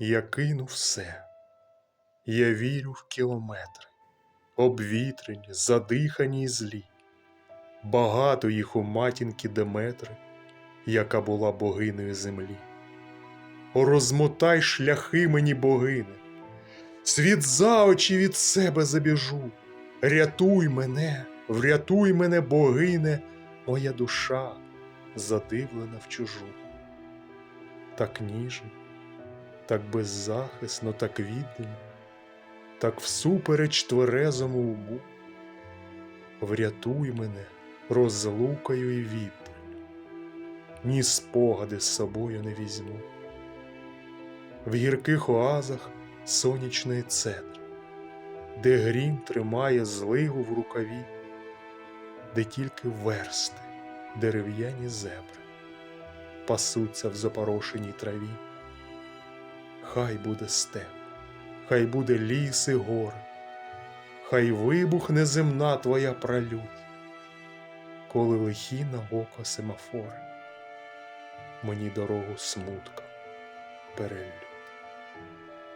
Я кину все, я вірю в кілометри, обвітрені, задихані й злі. Багато їх у матінки Деметри, яка була богинею землі. О, розмотай шляхи мені, богине, світ за очі від себе забіжу. Рятуй мене, врятуй мене, богине, моя душа задивлена в чужу. Так ніжно, так беззахисно, так віддано, так всупереч тверезому уму. Врятуй мене розлукою і віддалю, ні спогади з собою не візьму. В гірких оазах сонячної цедри, де грім тримає зливу в рукаві, де тільки версти, дерев'яні зебри пасуться в запорошеній траві. Хай буде степ, хай буде ліс і гори, хай вибухне земна твоя пралють, коли лихі на око семафори, мені дорогу смутка перелють.